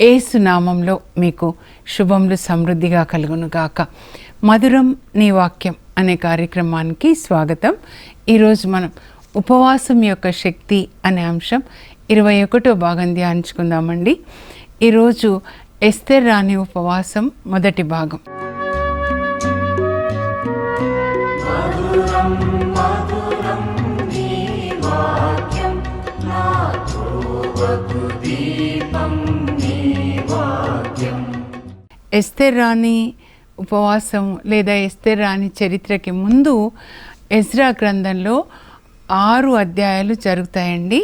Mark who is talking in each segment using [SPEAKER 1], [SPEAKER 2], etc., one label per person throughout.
[SPEAKER 1] ఏసు నామంలో మీకు శుభములు సమృద్ధిగా కలుగును గాక మధురం నీ వాక్యం అనే కార్యక్రమానికి స్వాగతం. ఈరోజు మనం ఉపవాసం యొక్క శక్తి అనే అంశం ఇరవై ఒకటో భాగం ధ్యానించుకుందామండి. ఈరోజు ఎస్తెర్ రాణి ఉపవాసం మొదటి భాగం. ఎస్తెర్ రాణి ఉపవాసం లేదా ఎస్తెర్ రాణి చరిత్రకి ముందు ఎజ్రా గ్రంథంలో ఆరు అధ్యాయాలు జరుగుతాయండి.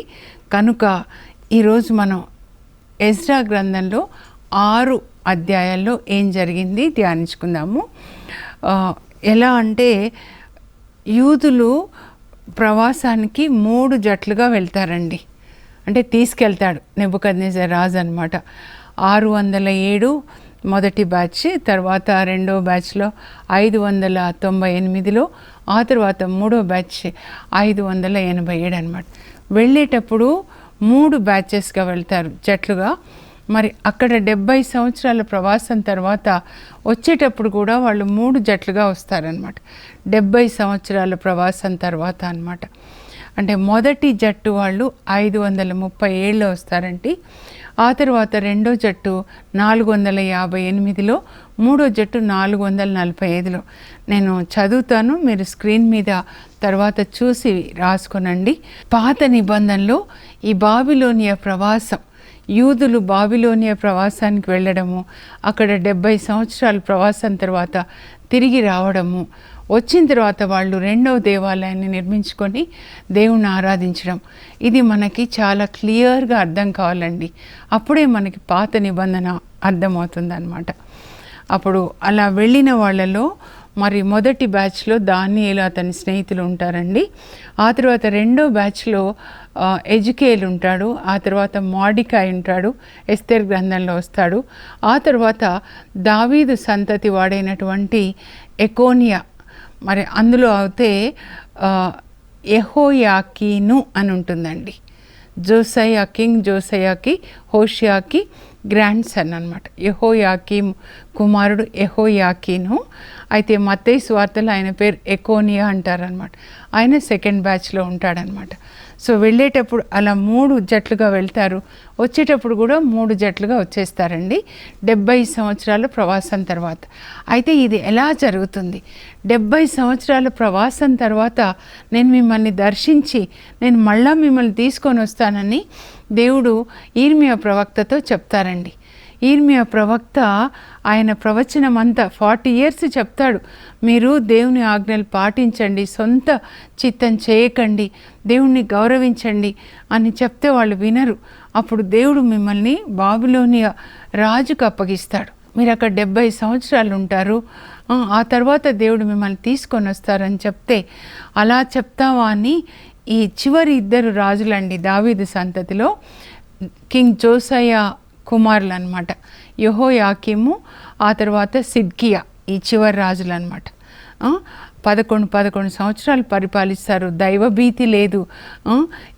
[SPEAKER 1] కనుక ఈరోజు మనం ఎజ్రా గ్రంథంలో ఆరు అధ్యాయాల్లో ఏం జరిగింది ధ్యానించుకుందాము. ఎలా అంటే యూదులు ప్రవాసానికి మూడు జట్లుగా వెళ్తారండి. అంటే తీసుకెళ్తాడు నెబుకద్నేజర్ రాజు అనమాట ఆరు వందల ఏడు మొదటి బ్యాచ్ తర్వాత రెండో బ్యాచ్లో ఐదు వందల తొంభై ఎనిమిదిలో ఆ తర్వాత మూడో బ్యాచ్ ఐదు వందల ఎనభై ఏడు అనమాట వెళ్ళేటప్పుడు మూడు బ్యాచెస్గా వెళ్తారు జట్లుగా. మరి అక్కడ డెబ్బై సంవత్సరాల ప్రవాసం తర్వాత వచ్చేటప్పుడు కూడా వాళ్ళు మూడు జట్లుగా వస్తారనమాట డెబ్బై సంవత్సరాల ప్రవాసం తర్వాత అన్నమాట. అంటే మొదటి జట్టు వాళ్ళు ఐదు వందల ముప్పై ఏళ్ళు వస్తారంటే ఆ తర్వాత రెండో జట్టు నాలుగు వందల యాభై ఎనిమిదిలో మూడో జట్టు నాలుగు వందల నలభై ఐదులో. నేను చదువుతాను మీరు స్క్రీన్ మీద తర్వాత చూసి రాసుకొనండి. పాత నిబంధనలో ఈ బాబిలోనియా ప్రవాసం యూదులు బాబిలోనియా ప్రవాసానికి వెళ్ళడము అక్కడ డెబ్బై సంవత్సరాల ప్రవాసం తర్వాత తిరిగి రావడము వచ్చిన తర్వాత వాళ్ళు రెండవ దేవాలయాన్ని నిర్మించుకొని దేవుణ్ణి ఆరాధించడం. ఇది మనకి చాలా క్లియర్గా అర్థం కావాలండి. అప్పుడే మనకి పాత నిబంధన అర్థమవుతుందన్నమాట. అప్పుడు అలా వెళ్ళిన వాళ్ళలో మరి మొదటి బ్యాచ్లో దానియేలు అతని స్నేహితులు ఉంటారండి. ఆ తర్వాత రెండో బ్యాచ్లో ఎజుకేల్ ఉంటాడు. ఆ తర్వాత మాడికాయ్ ఉంటాడు. ఎస్తేర్ గ్రంథంలో వస్తాడు. ఆ తర్వాత దావీదు సంతతి వాడైనటువంటి ఎకోనియా మరి అందులో అయితే ఎహోయాకీను అని ఉంటుందండి. జోసయా కింగ్ జోసయాకి హోషియాకి గ్రాండ్ సన్ అనమాట యెహోయాకీం కుమారుడు ఎహోయాకీను అయితే మత్తయి వార్తలు ఆయన పేరు ఎకోనియా అంటారనమాట ఆయన సెకండ్ బ్యాచ్లో ఉంటాడనమాట సో వెళ్ళేటప్పుడు అలా మూడు జట్లుగా వెళ్తారు. వచ్చేటప్పుడు కూడా మూడు జట్లుగా వచ్చేస్తారండి. డెబ్బై సంవత్సరాల ప్రవాసం తర్వాత. అయితే ఇది ఎలా జరుగుతుంది? డెబ్బై సంవత్సరాల ప్రవాసం తర్వాత నేను మిమ్మల్ని దర్శించి నేను మళ్ళా మిమ్మల్ని తీసుకొని వస్తానని దేవుడు ఈర్మియా ప్రవక్తతో చెప్తారండి. ఈర్మియా ప్రవక్త ఆయన ప్రవచనం అంతా ఫార్టీ ఇయర్స్ చెప్తాడు. మీరు దేవుని ఆజ్ఞలు పాటించండి సొంత చిత్తం చేయకండి దేవుణ్ణి గౌరవించండి అని చెప్తే వాళ్ళు వినరు. అప్పుడు దేవుడు మిమ్మల్ని బాబులోని రాజుకు అప్పగిస్తాడు. మీరు అక్కడ డెబ్బై సంవత్సరాలు ఉంటారు. ఆ, ఆ తర్వాత దేవుడు మిమ్మల్ని తీసుకొని వస్తారని చెప్తే అలా చెప్తావా అని ఈ చివరి ఇద్దరు రాజులండి దావీదు సంతతిలో. కింగ్ జోసయ్య కుమారులు అనమాట యహోయాకిము ఆ తర్వాత సిద్కియా ఈ చివరి రాజులు అనమాట పదకొండు పదకొండు సంవత్సరాలు పరిపాలిస్తారు. దైవభీతి లేదు.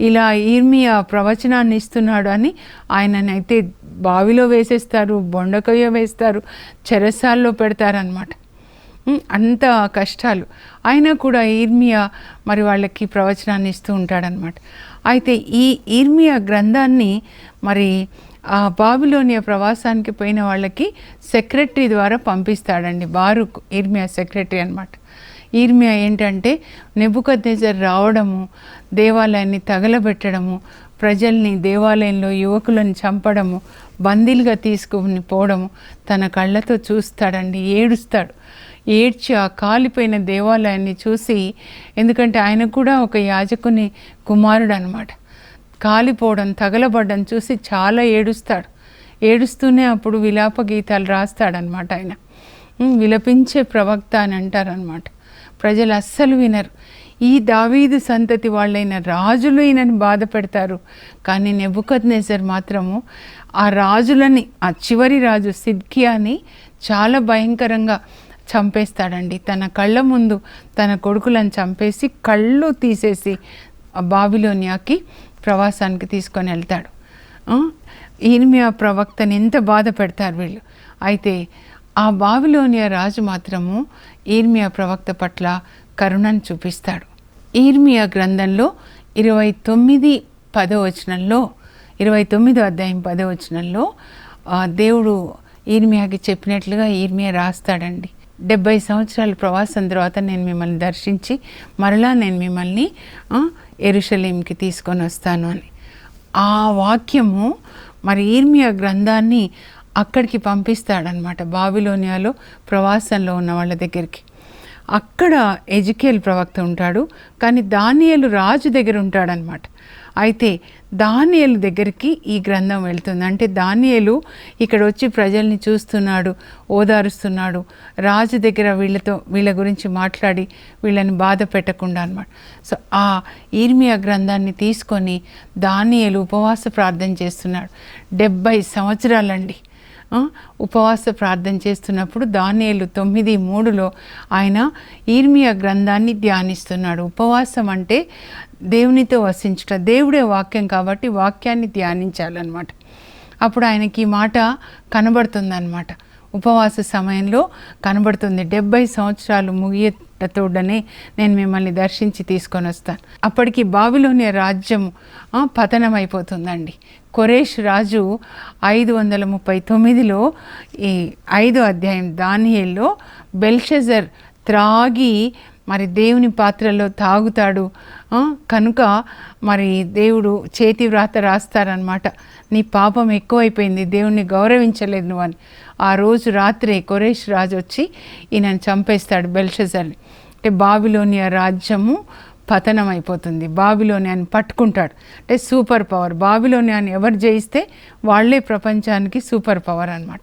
[SPEAKER 1] ఇలా ఈర్మియా ప్రవచనాన్ని ఇస్తున్నాడు అని ఆయననైతే బావిలో వేసేస్తారు బొండకయ్య వేస్తారు చెరసాల్లో పెడతారనమాట అంత కష్టాలు. అయినా కూడా ఈర్మియా మరి వాళ్ళకి ప్రవచనాన్ని ఇస్తూ ఉంటాడనమాట అయితే ఈ ఈర్మియా గ్రంథాన్ని మరి ఆ బాబిలోనియా ప్రవాసానికి పోయిన వాళ్ళకి సెక్రటరీ ద్వారా పంపిస్తాడండి. బారుక్ ఈర్మియా సెక్రటరీ అనమాట ఈర్మియా ఏంటంటే నెబుకద్నెజర్ రావడము దేవాలయాన్ని తగలబెట్టడము ప్రజల్ని దేవాలయంలో యువకులను చంపడము బందీలుగా తీసుకుని పోవడము తన కళ్ళతో చూస్తాడండి ఏడుస్తాడు. ఏడ్చి ఆ కాలిపోయిన దేవాలయాన్ని చూసి ఎందుకంటే ఆయన కూడా ఒక యాజకుని కుమారుడు అనమాట కాలిపోవడం తగలబడ్డం చూసి చాలా ఏడుస్తాడు. ఏడుస్తూనే అప్పుడు విలాప గీతాలు రాస్తాడనమాట ఆయన. విలపించే ప్రవక్త అని అంటారనమాట ప్రజలు అస్సలు వినరు. ఈ దావీదు సంతతి వాళ్ళైన రాజులు ఈయనని బాధ పెడతారు. కానీ నెబుకద్నేజర్ మాత్రము ఆ రాజులని ఆ చివరి రాజు సిద్కియాని చాలా భయంకరంగా చంపేస్తాడండి. తన కళ్ళ ముందు తన కొడుకులను చంపేసి కళ్ళు తీసేసి బావిలోనియాకి బాబిలోనియాకి ప్రవాసానికి తీసుకొని వెళ్తాడు. ఈర్మియా ప్రవక్తని ఎంత బాధ పెడతారు వీళ్ళు. అయితే ఆ బావిలోనియా రాజు మాత్రము ఈర్మియా ప్రవక్త పట్ల కరుణను చూపిస్తాడు. ఈర్మియా గ్రంథంలో ఇరవై తొమ్మిది పదవచనంలో ఇరవై తొమ్మిదో అధ్యాయం పదవచనంలో దేవుడు ఈర్మియాకి చెప్పినట్లుగా ఈర్మియా రాస్తాడండి. డెబ్బై సంవత్సరాల ప్రవాసం తర్వాత నేను మిమ్మల్ని దర్శించి మరలా నేను మిమ్మల్ని ఎరుషలేంకి తీసుకొని వస్తాను అని. ఆ వాక్యము మరి ఈర్మియా గ్రంథాన్ని అక్కడికి పంపిస్తాడనమాట బాబిలోనియాలో ప్రవాసంలో ఉన్న వాళ్ళ దగ్గరికి. అక్కడ ఎజుకేల్ ప్రవక్త ఉంటాడు కానీ దానియలు రాజు దగ్గర ఉంటాడనమాట అయితే దానియలు దగ్గరికి ఈ గ్రంథం వెళ్తుంది. అంటే దానియలు ఇక్కడ వచ్చి ప్రజల్ని చూస్తున్నాడు ఓదారుస్తున్నాడు. రాజు దగ్గర వీళ్ళతో వీళ్ళ గురించి మాట్లాడి వీళ్ళని బాధ పెట్టకుండా అనమాట సో ఆ ఈర్మియా గ్రంథాన్ని తీసుకొని దానియలు ఉపవాస ప్రార్థన చేస్తున్నాడు. డెబ్బై సంవత్సరాలండి. ఉపవాస ప్రార్థన చేస్తున్నప్పుడు దానియలు తొమ్మిది మూడులో ఆయన ఈర్మియా గ్రంథాన్ని ధ్యానిస్తున్నాడు. ఉపవాసం అంటే దేవునితో వసించుట దేవుడే వాక్యం కాబట్టి వాక్యాన్ని ధ్యానించాలన్నమాట. అప్పుడు ఆయనకి ఈ మాట కనబడుతుందన్నమాట. ఉపవాస సమయంలో కనబడుతుంది. డెబ్బై సంవత్సరాలు ముగియటతోడనే నేను మిమ్మల్ని దర్శించి తీసుకొని వస్తాను. అప్పటికి బావిలోని రాజ్యం పతనమైపోతుందండి. కొరేష్ రాజు ఐదు వందల ముప్పై తొమ్మిదిలో ఈ ఐదో అధ్యాయం దానియేల్లో బెల్షెజర్ త్రాగి మరి దేవుని పాత్రలో తాగుతాడు కనుక మరి దేవుడు చేతి వ్రాత రాస్తారనమాట నీ పాపం ఎక్కువైపోయింది దేవుణ్ణి గౌరవించలేదు నువ్వు అని. ఆ రోజు రాత్రే కొరేష్ రాజు వచ్చి ఈయనను చంపేస్తాడు బెల్షజర్ని. అంటే బాబిలోనియా రాజ్యము పతనం అయిపోతుంది బాబిలోనియాని పట్టుకుంటాడు. అంటే సూపర్ పవర్. బాబిలోనియాని ఎవరు జయిస్తే వాళ్ళే ప్రపంచానికి సూపర్ పవర్ అనమాట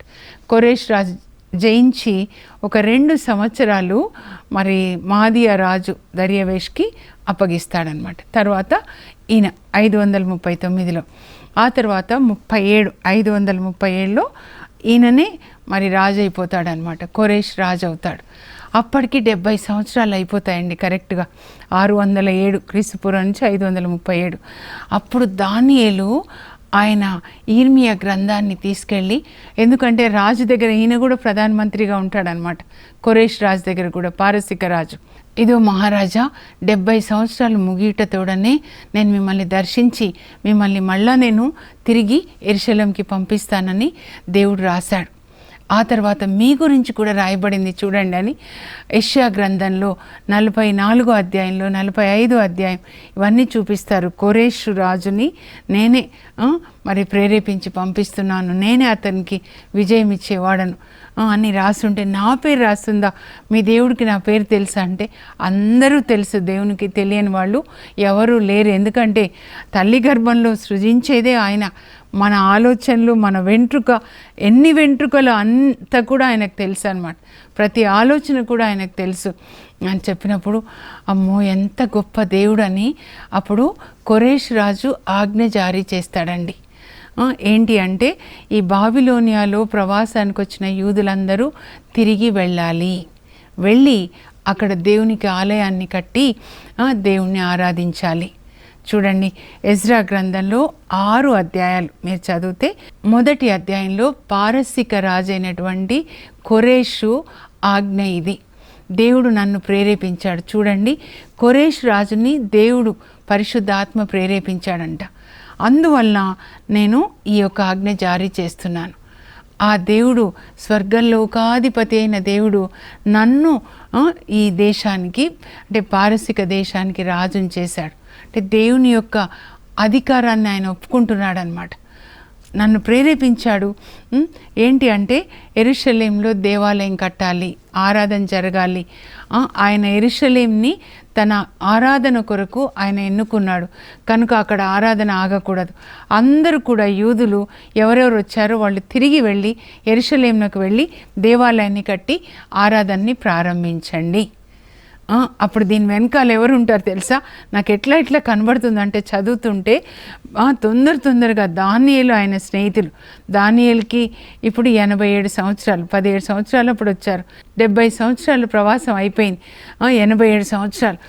[SPEAKER 1] కొరేష్ రాజు జయించి ఒక రెండు సంవత్సరాలు మరి మాదియా రాజు దర్యవేష్కి అప్పగిస్తాడనమాట తర్వాత ఈయన ఐదు వందల ముప్పై తొమ్మిదిలో ఆ తర్వాత ముప్పై ఏడు ఐదు వందల ముప్పై ఏడులో ఈయననే మరి రాజు అయిపోతాడనమాట కొరేష్ రాజు అవుతాడు అప్పటికి డెబ్బై సంవత్సరాలు అయిపోతాయండి కరెక్ట్గా. ఆరు వందల ఏడు క్రీస్తుపురం నుంచి ఐదు వందల ముప్పై ఏడు. అప్పుడు దానియేలు ఆయన ఈర్మియా గ్రంథాన్ని తీసుకెళ్ళి ఎందుకంటే రాజు దగ్గర ఈయన కూడా ప్రధానమంత్రిగా ఉంటాడనమాట. కొరేష్ రాజు దగ్గర కూడా పారసిక రాజు. ఇదో మహారాజా డెబ్బై సంవత్సరాలు ముగియటతోడనే నేను మిమ్మల్ని దర్శించి మిమ్మల్ని మళ్ళా నేను తిరిగి ఎరుశలంకి పంపిస్తానని దేవుడు రాశాడు. ఆ తర్వాత మీ గురించి కూడా రాయబడింది చూడండి అని యెషయా గ్రంథంలో నలభై నాలుగో అధ్యాయంలో నలభై ఐదో అధ్యాయం ఇవన్నీ చూపిస్తారు. కొరేష్ రాజుని నేనే మరి ప్రేరేపించి పంపిస్తున్నాను. నేనే అతనికి విజయం ఇచ్చేవాడను అని రాసుంటే నా పేరు రాస్తుందా? మీ దేవుడికి నా పేరు తెలుసా అంటే అందరూ తెలుసు దేవునికి తెలియని వాళ్ళు ఎవరూ లేరు. ఎందుకంటే తల్లి గర్భంలో సృజించేదే ఆయన. మన ఆలోచనలు మన వెంట్రుక ఎన్ని వెంట్రుకలు అంతా కూడా ఆయనకు తెలుసు అనమాట ప్రతి ఆలోచన కూడా ఆయనకు తెలుసు. అని చెప్పినప్పుడు అమ్మో ఎంత గొప్ప దేవుడని అప్పుడు కొరేష్ రాజు ఆజ్ఞ జారీ చేస్తాడండి. ఏంటి అంటే ఈ బాబిలోనియాలో ప్రవాసానికి వచ్చిన యూదులందరూ తిరిగి వెళ్ళాలి. వెళ్ళి అక్కడ దేవునికి ఆలయాన్ని కట్టి దేవుణ్ణి ఆరాధించాలి. చూడండి. ఎజ్రా గ్రంథంలో ఆరు అధ్యాయాలు మీరు చదివితే మొదటి అధ్యాయంలో పారసిక రాజైనటువంటి కొరేషు ఆజ్ఞ ఇది. దేవుడు నన్ను ప్రేరేపించాడు. చూడండి. కొరేష్ రాజుని దేవుడు పరిశుద్ధాత్మ ప్రేరేపించాడంట. అందువల్ల నేను ఈ యొక్క ఆజ్ఞ జారీ చేస్తున్నాను. ఆ దేవుడు స్వర్గలోకాధిపతి అయిన దేవుడు నన్ను ఈ దేశానికి అంటే పారసిక దేశానికి రాజుని చేశాడు. అంటే దేవుని యొక్క అధికారాన్ని ఆయన ఒప్పుకుంటున్నాడు అనమాట నన్ను ప్రేరేపించాడు. ఏంటి అంటే ఎరుషలేంలో దేవాలయం కట్టాలి ఆరాధన జరగాలి. ఆయన ఎరుషలేంని తన ఆరాధన కొరకు ఆయన ఎన్నుకున్నాడు. కనుక అక్కడ ఆరాధన ఆగకూడదు. అందరూ కూడా యూదులు ఎవరెవరు వచ్చారో వాళ్ళు తిరిగి వెళ్ళి ఎరుషలేంలోకి వెళ్ళి దేవాలయాన్ని కట్టి ఆరాధనని ప్రారంభించండి. అప్పుడు దీని వెనకాల ఎవరు ఉంటారు తెలుసా? నాకు ఎట్లా ఎట్లా కనబడుతుందంటే చదువుతుంటే తొందర తొందరగా దానియలు ఆయన స్నేహితులు. దానియలకి ఇప్పుడు ఎనభై ఏడు సంవత్సరాలు పదిహేడు సంవత్సరాలు అప్పుడు వచ్చారు. డెబ్బై సంవత్సరాలు ప్రవాసం అయిపోయింది. ఎనభై ఏడు సంవత్సరాలు.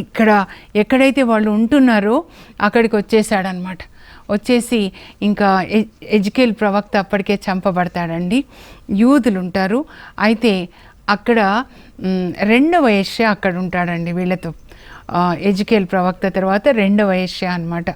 [SPEAKER 1] ఇక్కడ ఎక్కడైతే వాళ్ళు ఉంటున్నారో అక్కడికి వచ్చేసాడనమాట వచ్చేసి ఇంకా ఎ ఎజ్కేల్ ప్రవక్త అప్పటికే చంపబడతాడండి. యూదులు ఉంటారు అయితే అక్కడ రెండవ యశ్య అక్కడ ఉంటాడండి వీళ్ళతో. ఎజ్కేల్ ప్రవక్త తర్వాత రెండవ యశ్య అనమాట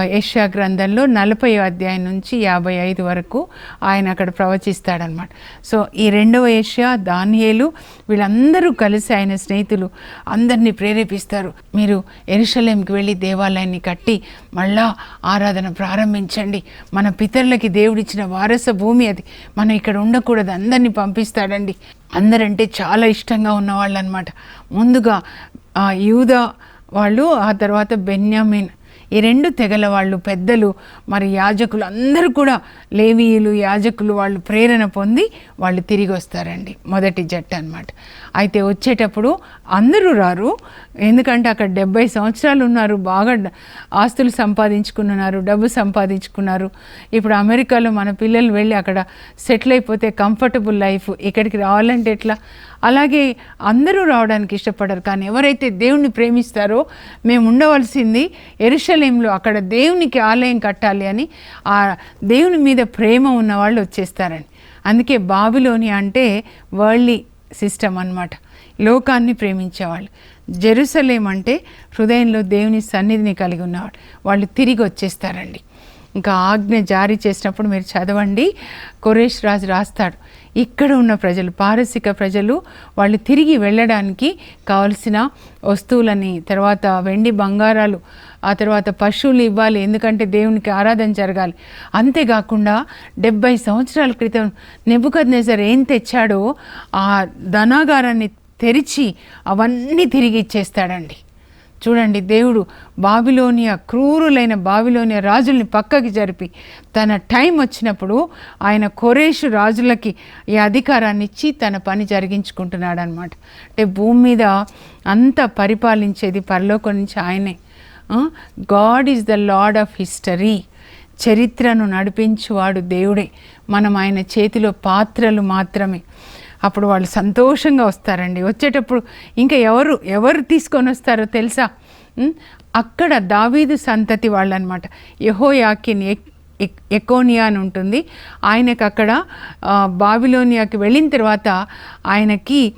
[SPEAKER 1] యష్యా గ్రంథంలో నలభై అధ్యాయం నుంచి యాభై ఐదు వరకు ఆయన అక్కడ ప్రవచిస్తాడనమాట సో ఈ రెండవ యష్యా దానియేలు వీళ్ళందరూ కలిసి ఆయన స్నేహితులు అందరినీ ప్రేరేపిస్తారు. మీరు ఎరుషలేంకి వెళ్ళి దేవాలయాన్ని కట్టి మళ్ళా ఆరాధన ప్రారంభించండి. మన పితరులకి దేవుడిచ్చిన వారస భూమి అది. మనం ఇక్కడ ఉండకూడదు అందరినీ పంపిస్తాడండి. అందరంటే చాలా ఇష్టంగా ఉన్నవాళ్ళు అనమాట ముందుగా ఆ యూదా వాళ్ళు ఆ తర్వాత బెన్యామిన్ ఈ రెండు తెగల వాళ్ళు పెద్దలు మరి యాజకులు అందరూ కూడా లేవీయులు యాజకులు వాళ్ళు ప్రేరణ పొంది వాళ్ళు తిరిగి వస్తారండి. మొదటి జట్టు అనమాట అయితే వచ్చేటప్పుడు అందరూ రారు. ఎందుకంటే అక్కడ డెబ్బై సంవత్సరాలు ఉన్నారు. బాగా ఆస్తులు సంపాదించుకున్నారు డబ్బు సంపాదించుకున్నారు. ఇప్పుడు అమెరికాలో మన పిల్లలు వెళ్ళి అక్కడ సెటిల్ అయిపోతే కంఫర్టబుల్ లైఫ్ ఇక్కడికి రావాలంటే ఎట్లా? అలాగే అందరూ రావడానికి ఇష్టపడరు. కానీ ఎవరైతే దేవుణ్ణి ప్రేమిస్తారో మేము ఉండవలసింది ఎరుషలేంలో అక్కడ దేవునికి ఆలయం కట్టాలి అని ఆ దేవుని మీద ప్రేమ ఉన్న వాళ్ళు వచ్చేస్తారని. అందుకే బాబిలోని అంటే వరల్డ్లీ సిస్టమ్ అన్నమాట. లోకాన్ని ప్రేమించేవాళ్ళు. జెరూసలేం అంటే హృదయంలో దేవుని సన్నిధిని కలిగి ఉన్నవాడు. వాళ్ళు తిరిగి వచ్చేస్తారండి. ఇంకా ఆజ్ఞ జారీ చేసినప్పుడు మీరు చదవండి. కొరేష్ రాజు రాస్తాడు. ఇక్కడ ఉన్న ప్రజలు పారసిక ప్రజలు వాళ్ళు తిరిగి వెళ్ళడానికి కావలసిన వస్తువులని తర్వాత వెండి బంగారాలు ఆ తర్వాత పశువులు ఇవ్వాలి ఎందుకంటే దేవునికి ఆరాధన జరగాలి. అంతేకాకుండా డెబ్బై సంవత్సరాల క్రితం నెబుకద్నేజర్ ఏం తెచ్చాడో ఆ ధనాగారాన్ని తెరిచి అవన్నీ తిరిగి ఇచ్చేస్తాడండి. చూడండి దేవుడు బాబిలోనియా క్రూరులైన బాబిలోనియా రాజుల్ని పక్కకి జరిపి తన టైం వచ్చినప్పుడు ఆయన కొరేషు రాజులకి ఈ అధికారాన్ని ఇచ్చి తన పని జరిగించుకుంటున్నాడు అనమాట అంటే భూమి మీద అంతా పరిపాలించేది పరలోకం నుంచి ఆయనే. God is the Lord of history చరిత్రను నడిపించువాడు దేవుడే. మనం ఆయన చేతిలో పాత్రలు మాత్రమే. అప్పుడు వాళ్ళు సంతోషంగా వస్తారండి. వచ్చేటప్పుడు ఇంకా ఎవరు ఎవరు తీసుకొని వస్తారో తెలుసా? అక్కడ దావీదు సంతతి వాళ్ళనమాట. యహోయాకిన్ ఎక్ ఎక్- ఎకోనియా అని ఉంటుంది ఆయనకు అక్కడ బాబిలోనియాకి వెళ్ళిన తర్వాత ఆయనకి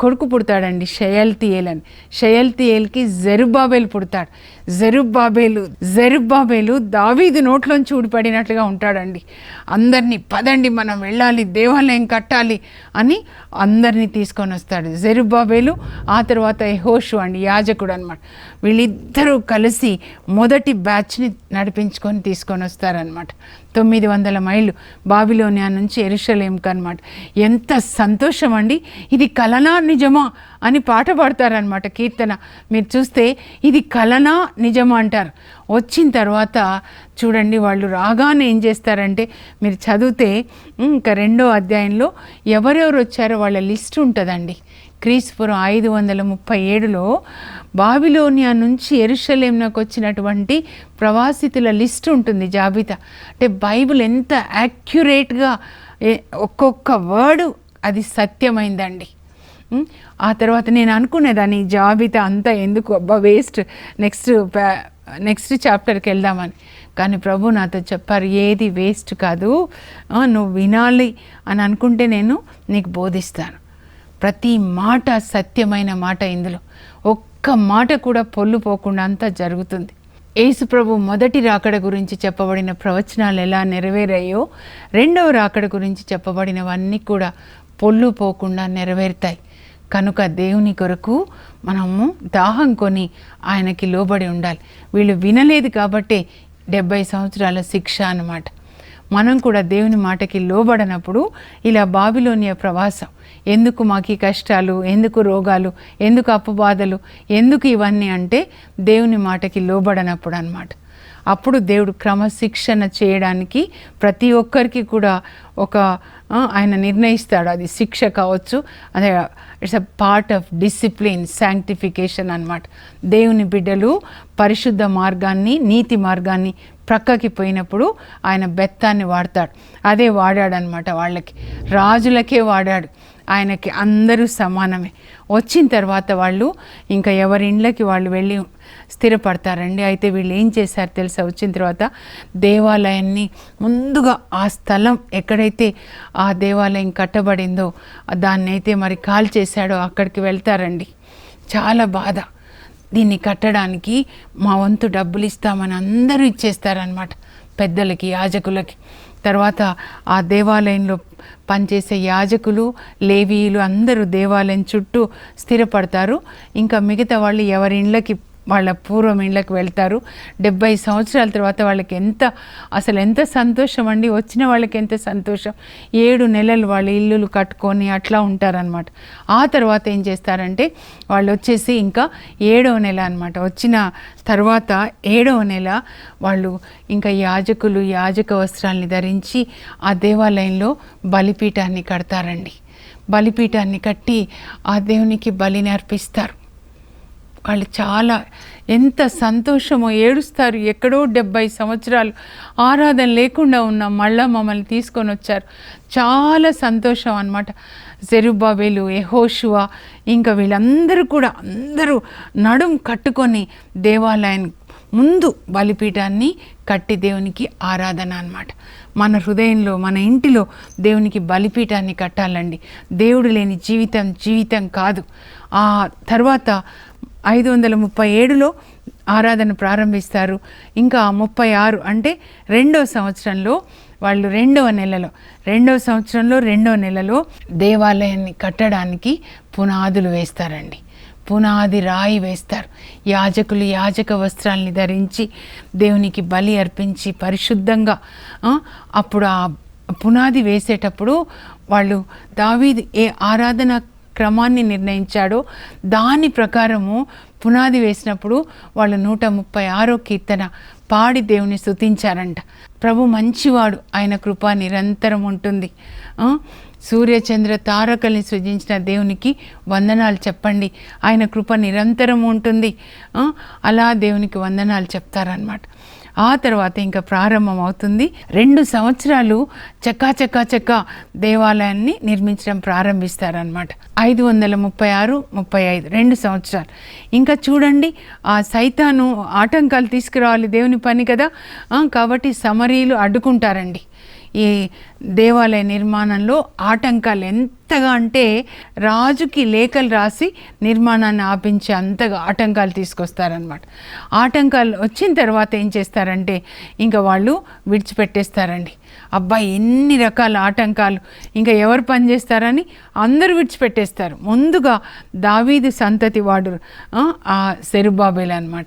[SPEAKER 1] కొడుకు పుడతాడండి షయల్తియేల్ అని షయల్తియేల్కి జెరుబాబేలు పుడతాడు. జెరుబాబేలు జెరుబాబేలు దావీదు నోట్లోంచి ఊడిపడినట్లుగా ఉంటాడండి. అందరినీ పదండి మనం వెళ్ళాలి దేవాలయం కట్టాలి అని అందరినీ తీసుకొని వస్తాడు. జెరుబాబేలు ఆ తర్వాత హోషు అండి యాజకుడు అనమాట వీళ్ళిద్దరూ కలిసి మొదటి బ్యాచ్ని నడిపించుకొని తీసుకొని వస్తారనమాట తొమ్మిది వందల మైళ్ళు బాబిలోనియా నుంచి ఎరుషలేంకి అనమాట ఎంత సంతోషం అండి ఇది కలనా నిజమా అని పాట పాడతారనమాట కీర్తన. మీరు చూస్తే ఇది కలనా నిజమా అంటారు. వచ్చిన తర్వాత చూడండి వాళ్ళు రాగానే ఏం చేస్తారంటే మీరు చదివితే ఇంకా రెండో అధ్యాయంలో ఎవరెవరు వచ్చారో వాళ్ళ లిస్ట్ ఉంటుందండి. క్రీస్తుపురం ఐదు వందల ముప్పై ఏడులో బాబిలోనియా నుంచి ఎరుషలేంనకు వచ్చినటువంటి ప్రవాసితుల లిస్ట్ ఉంటుంది జాబితా. అంటే బైబిల్ ఎంత యాక్యురేట్గా ఏ- ఒక్కొక్క వర్డు అది సత్యమైందండి. ఆ తర్వాత నేను అనుకునేదాన్ని జాబితా అంతా ఎందుకు అబ్బా వేస్ట్ నెక్స్ట్ నెక్స్ట్ చాప్టర్కి వెళ్దామని. కానీ ప్రభు నాతో చెప్పారు ఏది వేస్ట్ కాదు నువ్వు వినాలి అని అనుకుంటే నేను నీకు బోధిస్తాను. ప్రతి మాట సత్యమైన మాట ఇందులో. ఒక్క మాట కూడా పొల్లు పోకుండా అంతా జరుగుతుంది. యేసుప్రభు మొదటి రాకడ గురించి చెప్పబడిన ప్రవచనాలు ఎలా నెరవేరాయో రెండవ రాకడ గురించి చెప్పబడినవన్నీ కూడా పొల్లు పోకుండా నెరవేరుతాయి. కనుక దేవుని కొరకు మనము దాహం కొని ఆయనకి లోబడి ఉండాలి. వీళ్ళు వినలేదు కాబట్టే డెబ్బై సంవత్సరాల శిక్ష అన్నమాట. మనం కూడా దేవుని మాటకి లోబడనప్పుడు ఇలా బాబిలోనియ ప్రవాసం ఎందుకు మాకు ఈ కష్టాలు ఎందుకు రోగాలు ఎందుకు అప్పుబాధలు ఎందుకు ఇవన్నీ అంటే దేవుని మాటకి లోబడనప్పుడు అన్నమాట అప్పుడు దేవుడు క్రమశిక్షణ చేయడానికి ప్రతి ఒక్కరికి కూడా ఒక ఆయన నిర్ణయిస్తాడు. అది శిక్ష కావచ్చు అదే it's a part of discipline sanctification అన్నమాట. దేవుని బిడ్డలు పరిశుద్ధ మార్గాన్ని నీతి మార్గాన్ని ప్రక్కకి పోయినప్పుడు ఆయన బెత్తాన్ని వాడతాడు. అదే వాడాడనమాట వాళ్ళకి. రాజులకే వాడాడు. ఆయనకి అందరూ సమానమే. వచ్చిన తర్వాత వాళ్ళు ఇంకా ఎవరి ఇండ్లకి వాళ్ళు వెళ్ళి స్థిరపడతారండి. అయితే వీళ్ళు ఏం చేశారు తెలుసా? వచ్చిన తర్వాత దేవాలయాన్ని ముందుగా ఆ స్థలం ఎక్కడైతే ఆ దేవాలయం కట్టబడిందో దాన్ని అయితే మరి కాల్ చేశాడో అక్కడికి వెళ్తారండి. చాలా బాధ. దీన్ని కట్టడానికి మా వంతు డబ్బులు ఇస్తామని అందరూ ఇచ్చేస్తారనమాట పెద్దలకి యాజకులకి. తర్వాత ఆ దేవాలయంలో పనిచేసే యాజకులు లేవీయులు అందరూ దేవాలయం చుట్టూ స్థిరపడతారు. ఇంకా మిగతా వాళ్ళు ఎవరి ఇండ్లకి వాళ్ళ పూర్వం ఇళ్ళకి వెళ్తారు. డెబ్బై సంవత్సరాల తర్వాత వాళ్ళకి ఎంత అసలు ఎంత సంతోషం అండి? వచ్చిన వాళ్ళకి ఎంత సంతోషం? ఏడు నెలలు వాళ్ళ ఇల్లులు కట్టుకొని అట్లా ఉంటారనమాట ఆ తర్వాత ఏం చేస్తారంటే వాళ్ళు వచ్చేసి ఇంకా ఏడవ నెల అనమాట వచ్చిన తర్వాత ఏడవ నెల వాళ్ళు ఇంకా యాజకులు యాజక వస్త్రాల్ని ధరించి ఆ దేవాలయంలో బలిపీఠాన్ని కడతారండి. బలిపీఠాన్ని కట్టి ఆ దేవునికి బలిని అర్పిస్తారు. వాళ్ళు చాలా ఎంత సంతోషమో ఏడుస్తారు. ఎక్కడో డెబ్బై సంవత్సరాలు ఆరాధన లేకుండా ఉన్న మళ్ళా మమ్మల్ని తీసుకొని వచ్చారు. చాలా సంతోషం అనమాట జెరుబాబేలు ఎహోషువా ఇంకా వీళ్ళందరూ కూడా అందరూ నడుం కట్టుకొని దేవాలయం ముందు బలిపీఠాన్ని కట్టి దేవునికి ఆరాధన అనమాట మన హృదయంలో మన ఇంటిలో దేవునికి బలిపీఠాన్ని కట్టాలండి. దేవుడు లేని జీవితం జీవితం కాదు. ఆ తర్వాత ఐదు వందల ముప్పై ఏడులో ఆరాధన ప్రారంభిస్తారు. ఇంకా ముప్పై ఆరు అంటే రెండో సంవత్సరంలో వాళ్ళు రెండవ నెలలో రెండవ సంవత్సరంలో రెండవ నెలలో దేవాలయాన్ని కట్టడానికి పునాదులు వేస్తారండి. పునాది రాయి వేస్తారు. యాజకులు యాజక వస్త్రాల్ని ధరించి దేవునికి బలి అర్పించి పరిశుద్ధంగా అప్పుడు ఆ పునాది వేసేటప్పుడు వాళ్ళు దావీది ఏ ఆరాధన క్రమాన్ని నిర్ణయించాడో. దాని ప్రకారము పునాది వేసినప్పుడు వాళ్ళు నూట ముప్పై ఆరో కీర్తన పాడి దేవుని స్థుతించారంట ప్రభు మంచివాడు ఆయన కృప నిరంతరం ఉంటుంది. సూర్యచంద్ర తారకల్ని సృజించిన దేవునికి వందనాలు చెప్పండి. ఆయన కృప నిరంతరం ఉంటుంది. అలా దేవునికి వందనాలు చెప్తారనమాట ఆ తర్వాత ఇంకా ప్రారంభం అవుతుంది రెండు సంవత్సరాలు చక్కా చక్కా చక్కా దేవాలయాన్ని నిర్మించడం ప్రారంభిస్తారనమాట ఐదు వందల ముప్పై ఆరు ముప్పై ఐదు రెండు సంవత్సరాలు. ఇంకా చూడండి ఆ సైతాను ఆటంకాలు తీసుకురావాలి దేవుని పని కదా? కాబట్టి సమరీలు అడ్డుకుంటారండి. ఈ దేవాలయ నిర్మాణంలో ఆటంకాలు ఎంతగా అంటే రాజుకి లేఖలు రాసి నిర్మాణాన్ని ఆపించే అంతగా ఆటంకాలు తీసుకొస్తారనమాట ఆటంకాలు వచ్చిన తర్వాత ఏం చేస్తారంటే ఇంకా వాళ్ళు విడిచిపెట్టేస్తారండి. అబ్బాయి ఎన్ని రకాల ఆటంకాలు. ఇంకా ఎవరు పని చేస్తారని అందరూ విడిచిపెట్టేస్తారు. ముందుగా దావీదు సంతతి వాడు ఆ, ఆ సెరుబాబేలు అనమాట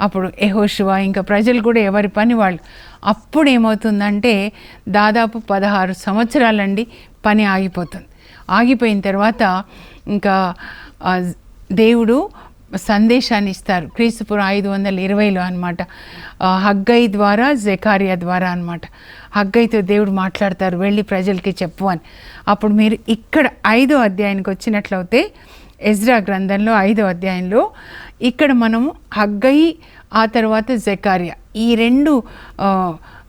[SPEAKER 1] అప్పుడు యహోశివ ఇంకా ప్రజలు కూడా ఎవరి పని వాళ్ళు. అప్పుడు ఏమవుతుందంటే దాదాపు పదహారు సంవత్సరాలండి పని ఆగిపోతుంది. ఆగిపోయిన తర్వాత ఇంకా దేవుడు సందేశాన్ని ఇస్తారు. క్రీస్తుపురం ఐదు వందల ఇరవైలో అనమాట హగ్గై ద్వారా జెకారియా ద్వారా అనమాట హగ్గైతో దేవుడు మాట్లాడతారు వెళ్ళి ప్రజలకి చెప్పు అని. అప్పుడు మీరు ఇక్కడ ఐదో అధ్యాయానికి వచ్చినట్లయితే ఎజ్రా గ్రంథంలో ఐదో అధ్యాయంలో ఇక్కడ మనము హగ్గయి ఆ తర్వాత జకార్య. ఈ రెండు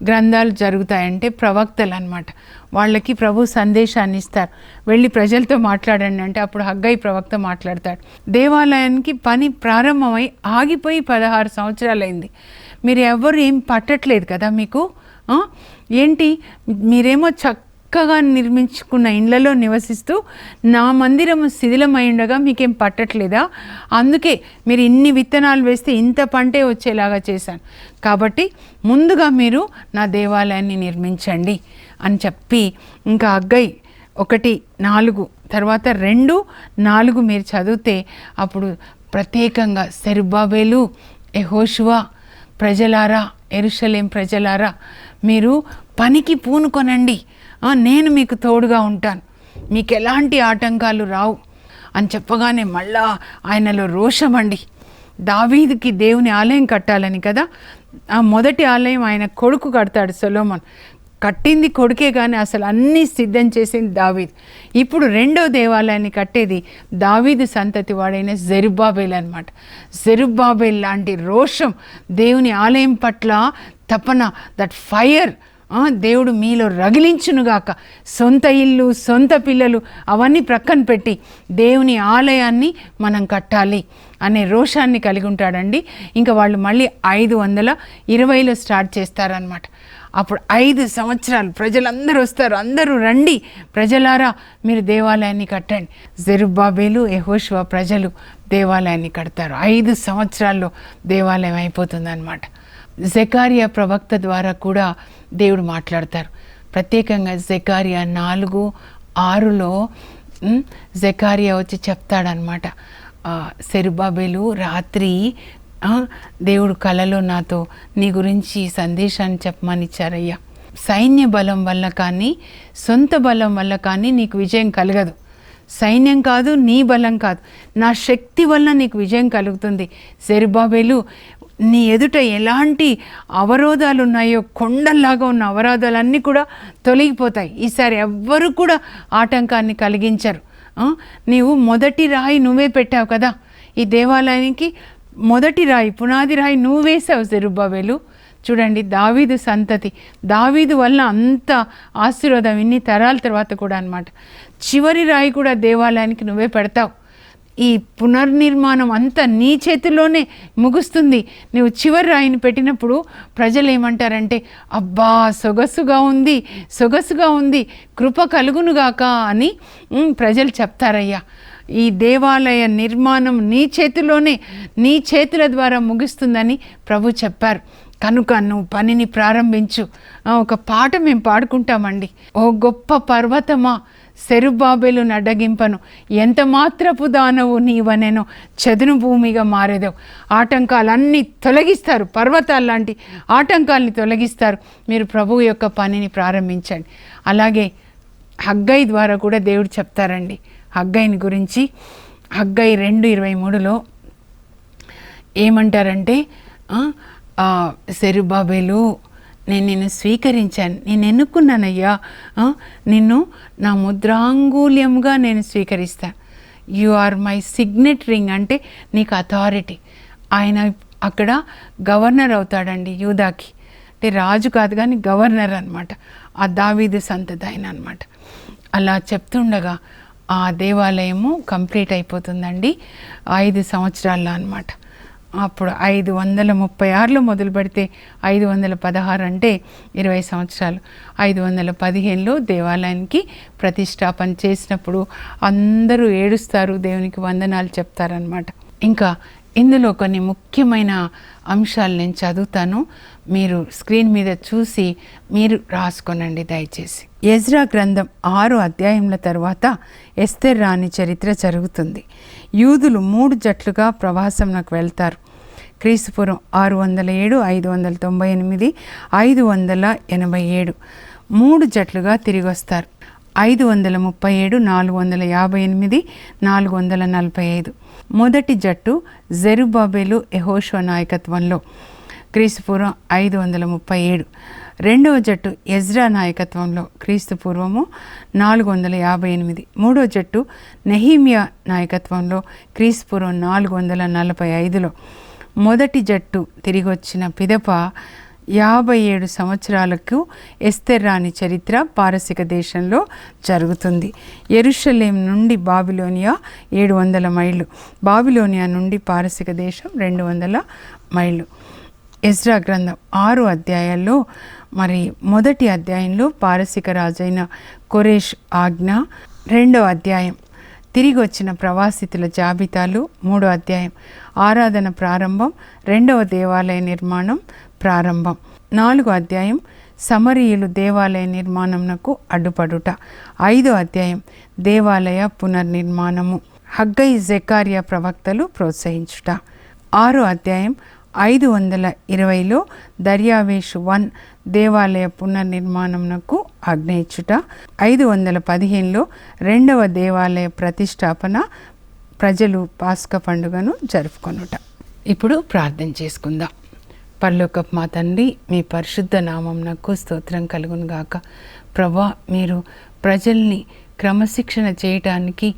[SPEAKER 1] గ్రంథాలు జరుగుతాయంటే ప్రవక్తలు అనమాట వాళ్ళకి ప్రభు సందేశాన్ని ఇస్తారు. వెళ్ళి ప్రజలతో మాట్లాడండి అంటే అప్పుడు హగ్గయి ప్రవక్త మాట్లాడతాడు. దేవాలయానికి పని ప్రారంభమై ఆగిపోయి పదహారు సంవత్సరాలైంది. మీరు ఎవరు ఏం పట్టట్లేదు కదా మీకు? ఏంటి? మీరేమో చక్కగా నిర్మించుకున్న ఇండ్లలో నివసిస్తూ నా మందిరము శిథిలమై ఉండగా మీకేం పట్టట్లేదా? అందుకే మీరు ఇన్ని విత్తనాలు వేస్తే ఇంత పంటే వచ్చేలాగా చేశాను. కాబట్టి ముందుగా మీరు నా దేవాలయాన్ని నిర్మించండి అని చెప్పి ఇంకా అగ్గై ఒకటి నాలుగు తర్వాత రెండు నాలుగు మీరు చదివితే అప్పుడు ప్రత్యేకంగా సెరుబాబేలు ఎహోషువా ప్రజలారా ఎరుషలేం ప్రజలారా మీరు పనికి పూనుకొనండి. నేను మీకు తోడుగా ఉంటాను. మీకు ఎలాంటి ఆటంకాలు రావు. అని చెప్పగానే మళ్ళా ఆయనలో రోషమండి దావీదికి దేవుని ఆలయం కట్టాలని కదా. ఆ మొదటి ఆలయం ఆయన కొడుకు కడతాడు సొలోమన్. కట్టింది కొడుకే కానీ అసలు అన్నీ సిద్ధం చేసింది దావీద్. ఇప్పుడు రెండో దేవాలయాన్ని కట్టేది దావీదు సంతతి వాడైన జెరుబాబేల్ అనమాట జెరుబాబేల్ లాంటి రోషం దేవుని ఆలయం పట్ల తపన దట్ ఫైర్ దేవుడు మీలో రగిలించునుగాక. సొంత ఇల్లు సొంత పిల్లలు అవన్నీ ప్రక్కన పెట్టి దేవుని ఆలయాన్ని మనం కట్టాలి అనే రోషాన్ని కలిగి ఉంటాడండి ఇంకా వాళ్ళు మళ్ళీ ఐదు వందల ఇరవైలో స్టార్ట్ చేస్తారనమాట అప్పుడు ఐదు సంవత్సరాలు ప్రజలందరూ వస్తారు. అందరూ రండి. ప్రజలారా మీరు దేవాలయాన్ని కట్టండి. జెరుబాబేలు యహోష్వా ప్రజలు దేవాలయాన్ని కడతారు. ఐదు సంవత్సరాల్లో దేవాలయం అయిపోతుందన్నమాట. జకారియా ప్రవక్త ద్వారా కూడా దేవుడు మాట్లాడతారు. ప్రత్యేకంగా జకారియా నాలుగు ఆరులో జకారియా వచ్చి చెప్తాడనమాట ఆ, సెరుబాబేలు రాత్రి దేవుడు కలలో నాతో నీ గురించి సందేశాన్ని చెప్పమనిచ్చారయ్యా సైన్య బలం వల్ల కానీ సొంత బలం వల్ల కానీ నీకు విజయం కలగదు. సైన్యం కాదు నీ బలం కాదు. నా శక్తి వల్ల నీకు విజయం కలుగుతుంది. సెరుబాబేలు నీ ఎదుట ఎలాంటి అవరోధాలు ఉన్నాయో కొండల్లాగా ఉన్న అవరోధాలన్నీ కూడా తొలగిపోతాయి. ఈసారి ఎవ్వరు కూడా ఆటంకాన్ని కలిగించరు. నీవు మొదటి రాయి నువ్వే పెట్టావు కదా. ఈ దేవాలయానికి మొదటి రాయి పునాది రాయి నువ్వు వేసావు జెరుబాబేలు చూడండి దావీదు సంతతి. దావీదు వల్ల అంత ఆశీర్వాదం ఇన్ని తరాల తర్వాత కూడా అనమాట చివరి రాయి కూడా దేవాలయానికి నువ్వే పెడతావు. ఈ పునర్నిర్మాణం అంతా నీ చేతిలోనే ముగుస్తుంది. నువ్వు చివరి రాయిని పెట్టినప్పుడు ప్రజలు ఏమంటారంటే అబ్బా సొగసుగా ఉంది సొగసుగా ఉంది కృప కలుగునుగాక అని ప్రజలు చెప్తారయ్యా. ఈ దేవాలయ నిర్మాణం నీ చేతిలోనే నీ చేతుల ద్వారా ముగుస్తుందని ప్రభు చెప్పారు. కనుక నువ్వు పనిని ప్రారంభించు. ఒక పాట మేము పాడుకుంటామండి. ఓ గొప్ప పర్వతమా సెరుబాబెలు నడ్డగింపను ఎంత మాత్రపు దానవు నీవనెను చదును భూమిగా మారేదవు. ఆటంకాలన్నీ తొలగిస్తారు. పర్వతాలు లాంటి ఆటంకాల్ని తొలగిస్తారు. మీరు ప్రభువు యొక్క పనిని ప్రారంభించండి. అలాగే హగ్గై ద్వారా కూడా దేవుడు చెప్తారండి. హగ్గైని గురించి హగ్గై రెండు ఇరవై మూడులో ఏమంటారంటే సెరుబాబేలు నేను నిన్ను స్వీకరించాను. నేను ఎన్నుకున్నానయ్యా? నిన్ను నా ముద్రాంగుల్యంగా నేను స్వీకరిస్తాను you are my signet ring అంటే నీకు అథారిటీ ఆయన అక్కడ గవర్నర్ అవుతాడండి యూదాకి. అంటే రాజు కాదు కానీ గవర్నర్ అనమాట ఆ దావీదు సంతతి ఆయన అనమాట అలా చెప్తుండగా ఆ దేవాలయము కంప్లీట్ అయిపోతుందండి. ఐదు సంవత్సరాల్లో అనమాట అప్పుడు ఐదు వందల ముప్పై ఆరులో మొదలు పెడితే ఐదు వందల పదహారు అంటే ఇరవై సంవత్సరాలు. ఐదు వందల పదిహేనులో దేవాలయానికి ప్రతిష్టాపన చేసినప్పుడు అందరూ ఏడుస్తారు దేవునికి వందనాలు చెప్తారనమాట ఇంకా ఇందులో కొన్ని ముఖ్యమైన అంశాలు నేను చదువుతాను. మీరు స్క్రీన్ మీద చూసి మీరు రాసుకోనండి దయచేసి. ఎజ్రా గ్రంథం ఆరు అధ్యాయంల తర్వాత ఎస్తెర్ రాణి చరిత్ర జరుగుతుంది. యూదులు మూడు జట్లుగా ప్రవాసంలోకి వెళ్తారు. క్రీస్తుపురం ఆరు వందల ఏడు ఐదు వందల తొంభై ఎనిమిది ఐదు వందల ఎనభై ఏడు. మూడు జట్లుగా తిరిగి వస్తారు ఐదు వందల ముప్పై ఏడు నాలుగు వందల యాభై ఎనిమిది నాలుగు వందల నలభై ఐదు. మొదటి జట్టు జెరుబాబేలు ఎహోషో నాయకత్వంలో. క్రీస్తుపూర్వం ఐదు వందల ముప్పై ఏడు. రెండవ జట్టు ఎజ్రా నాయకత్వంలో క్రీస్తు పూర్వము నాలుగు వందల యాభై ఎనిమిది మూడో జట్టు నెహీమియా నాయకత్వంలో క్రీస్తుపూర్వం నాలుగు వందల నలభై ఐదులో మొదటి జట్టు తిరిగి వచ్చిన పిదప యాభై ఏడు సంవత్సరాలకు ఎస్తెర్రాని చరిత్ర పారసిక దేశంలో జరుగుతుంది. ఎరుషలేం నుండి బాబిలోనియా ఏడు వందల మైళ్ళు. బాబిలోనియా నుండి పారసిక దేశం రెండు వందల మైళ్ళు. ఎజ్రా గ్రంథం ఆరు అధ్యాయాల్లో మరి మొదటి అధ్యాయంలో పారసిక రాజైన కొరేష్ ఆజ్ఞ రెండో అధ్యాయం తిరిగి వచ్చిన ప్రవాసితుల జాబితాలు మూడో అధ్యాయం ఆరాధన ప్రారంభం రెండవ దేవాలయ నిర్మాణం ప్రారంభం. నాలుగో అధ్యాయం సమరీయులు దేవాలయ నిర్మాణంనకు అడ్డుపడుట. ఐదో అధ్యాయం దేవాలయ పునర్నిర్మాణము. హగ్గై జెకారియా ప్రవక్తలు ప్రోత్సహించుట. ఆరో అధ్యాయం ఐదు వందల ఇరవైలో దర్యావేషు వన్ దేవాలయ పునర్నిర్మాణంనకు ఆజ్ఞయించుట ఐదు వందల పదిహేనులో రెండవ దేవాలయ ప్రతిష్టాపన ప్రజలు పాస్క పండుగను జరుపుకొనుట. ఇప్పుడు ప్రార్థన చేసుకుందాం. పరలోకపు మా తండ్రి మీ పరిశుద్ధ నామంనకు స్తోత్రం కలుగును గాక ప్రభా మీరు ప్రజల్ని క్రమశిక్షణ చేయటానికి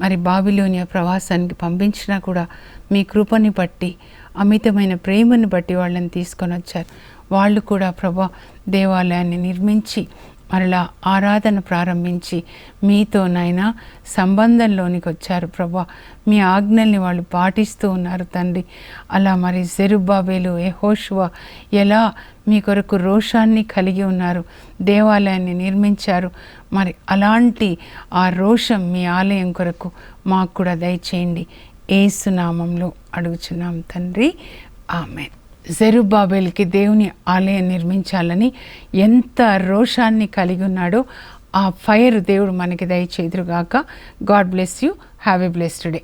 [SPEAKER 1] మరి బాబిలోనియా ప్రవాసానికి పంపించినా కూడా మీ కృపని బట్టి అమితమైన ప్రేమను బట్టి వాళ్ళని తీసుకొని వచ్చారు. వాళ్ళు కూడా ప్రభా దేవాలయాన్ని నిర్మించి మరలా ఆరాధన ప్రారంభించి మీతో నాయన సంబంధంలోనికి వచ్చారు ప్రభా. మీ ఆజ్ఞల్ని వాళ్ళు పాటిస్తూ ఉన్నారు తండ్రి. అలా మరి జెరుబాబేలు యెహోషువ ఎలా మీ కొరకు రోషాన్ని కలిగి ఉన్నారు దేవాలయాన్ని నిర్మించారు మరి అలాంటి ఆ రోషం మీ ఆలయం కొరకు మాకు కూడా దయచేయండి. ఏసునామంలో అడుగుచున్నాం తండ్రి. ఆమె జెరుబాబేల్కి దేవుని ఆలయం నిర్మించాలని ఎంత రోషాన్ని కలిగి ఉన్నాడో ఆ ఫైర్ దేవుడు మనకి దయచేదురుగాక God bless you. Have a blessed day.